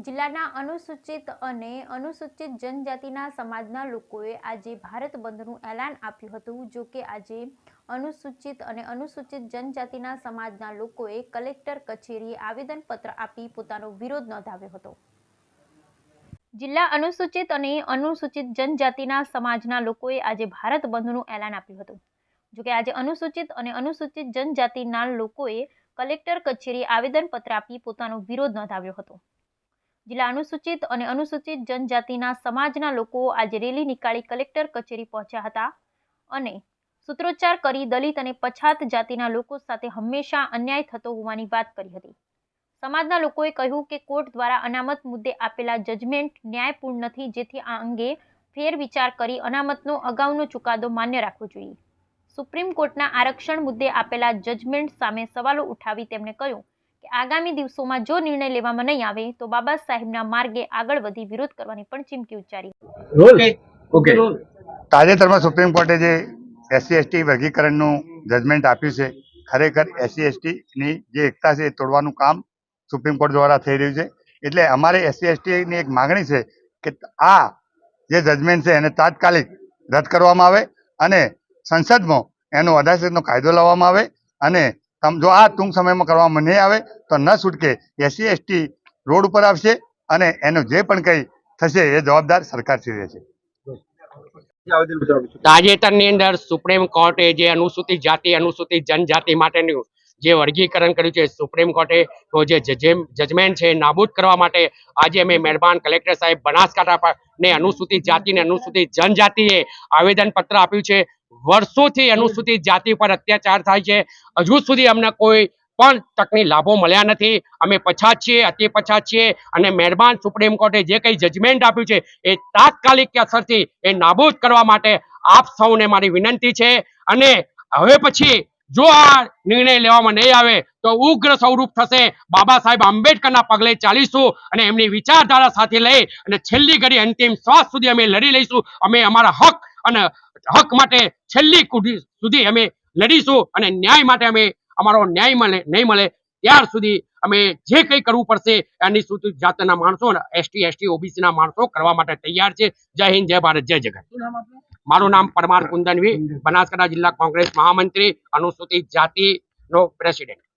જિલ્લાના અનુસૂચિત અને અનુસૂચિત જનજાતિના સમાજના લોકોએ આજે ભારત બંધનું એલાન આપ્યું હતું. જો કે આજે અનુસૂચિત અને અનુસૂચિત જનજાતિના સમાજના લોકોએ કલેક્ટર કચેરીએ આવેદનપત્ર આપી પોતાનો વિરોધ નોંધાવ્યો હતો. જિલ્લા અનુસૂચિત અને અનુસૂચિત જનજાતિના સમાજના લોકોએ આજે ભારત બંધનું એલાન આપ્યું હતું. જોકે આજે અનુસૂચિત અને અનુસૂચિત જનજાતિના લોકોએ કલેક્ટર કચેરીએ આવેદનપત્ર આપી પોતાનો વિરોધ નોંધાવ્યો હતો. જિલ્લા અનુસૂચિત અને અનુસૂચિત જનજાતિના સમાજના લોકો આજે રેલી નીકાળી કલેક્ટર કચેરી પહોંચ્યા હતા અને સૂત્રોચ્ચાર કરી દલિત અને પછાત જાતિના લોકો સાથે હંમેશા અન્યાય થતો હોવાની વાત કરી હતી. સમાજના લોકોએ કહ્યું કે કોર્ટ દ્વારા અનામત મુદ્દે આપેલા જજમેન્ટ ન્યાયપૂર્ણ નથી, જેથી આ અંગે ફેરવિચાર કરી અનામતનો અગાઉનો ચુકાદો માન્ય રાખવો જોઈએ. સુપ્રીમ કોર્ટના આરક્ષણ મુદ્દે આપેલા જજમેન્ટ સામે સવાલો ઉઠાવી તેમણે કહ્યું કે આગામી દિવસોમાં જો નિર્ણય લેવામાં નહીં આવે તો બાબા સાહેબના માર્ગે આગળ વધી વિરોધ કરવાની પણ ચીમકી ઉચ્ચારી. ઓકે તાજેતરમાં સુપ્રીમ કોર્ટે જે એસસી એસટી વર્ગીકરણનું જજમેન્ટ આપ્યું છે ખરેખર એસસી એસટીની જે એકતા છે એ તોડવાનું કામ સુપ્રીમ કોર્ટ દ્વારા થઈ રહ્યું છે. એટલે અમારે એસસી એસટીની એક માગણી છે કે આ જે જજમેન્ટ છે એને તાત્કાલિક રદ કરવામાં આવે અને સંસદમાં એનો અદાલતનો કાયદો લાવવામાં આવે અને તમ આ ટૂંક સમયમાં કરવામાં નહીં આવે, તો ન છૂટકે એસસી, એસટી રોડ ઉપર આવશે અને એનું જે પણ કંઈ થશે એ જવાબદાર સરકારશ્રી રહેશે. તાજેતરની અંદર સુપ્રીમ કોર્ટે જે અનુસૂચિત જાતિ, અનુસૂચિત જનજાતિ માટેનું જે વર્ગીકરણ કર્યું છે, સુપ્રીમ કોર્ટે તો જે જજમેન્ટ છે નાબૂદ કરવા માટે આજે અમે મહેરબાન કલેક્ટર સાહેબ બનાસકાંઠા ને અનુસૂચિત જાતિ ને અનુસૂચિત જનજાતિએ આવેદન પત્ર આપ્યું છે. વર્ષોથી અનુસૂચિત જાતિ પર અત્યાચાર થાય છે. હજુ સુધી અમને કોઈ પણ તકની લાભો મળ્યા નથી. અમે પછાત છીએ, અતિ પછાત છીએ અને મહેરબાન સુપ્રીમ કોર્ટે જે કંઈ જજમેન્ટ આપ્યું છે એ તાત્કાલિક અસરથી એ નાબૂદ કરવા માટે આપ સૌને મારી વિનંતી છે. અને હવે પછી જો આ નિર્ણય લેવામાં નહીં આવે, તો ઉગ્ર સ્વરૂપ થશે. બાબા સાહેબ આંબેડકરના પગલે ચાલીશું અને એમની વિચારધારા સાથે લઈ અને છેલ્લી ઘડી અંતિમ શ્વાસ સુધી અમે લડી લઈશું. અમે અમારા હક અને હક માટે છેલ્લી સુધી અમે લડીશું અને ન્યાય માટે અમે અમારો ન્યાય મળે, નહીં મળે, ત્યાર સુધી અમે જે કંઈ કરવું પડશે સૂચિત જાતના માણસો એસટી એસટી, ઓબીસીના માણસો કરવા માટે તૈયાર છે. જય હિન્દ, જય ભારત, જય જગત? મારું નામ પરમાર કુંદનવી બનાસકાંઠા જિલ્લા કોંગ્રેસ મહામંત્રી અનુસૂચિત જાતિનો પ્રેસિડેન્ટ.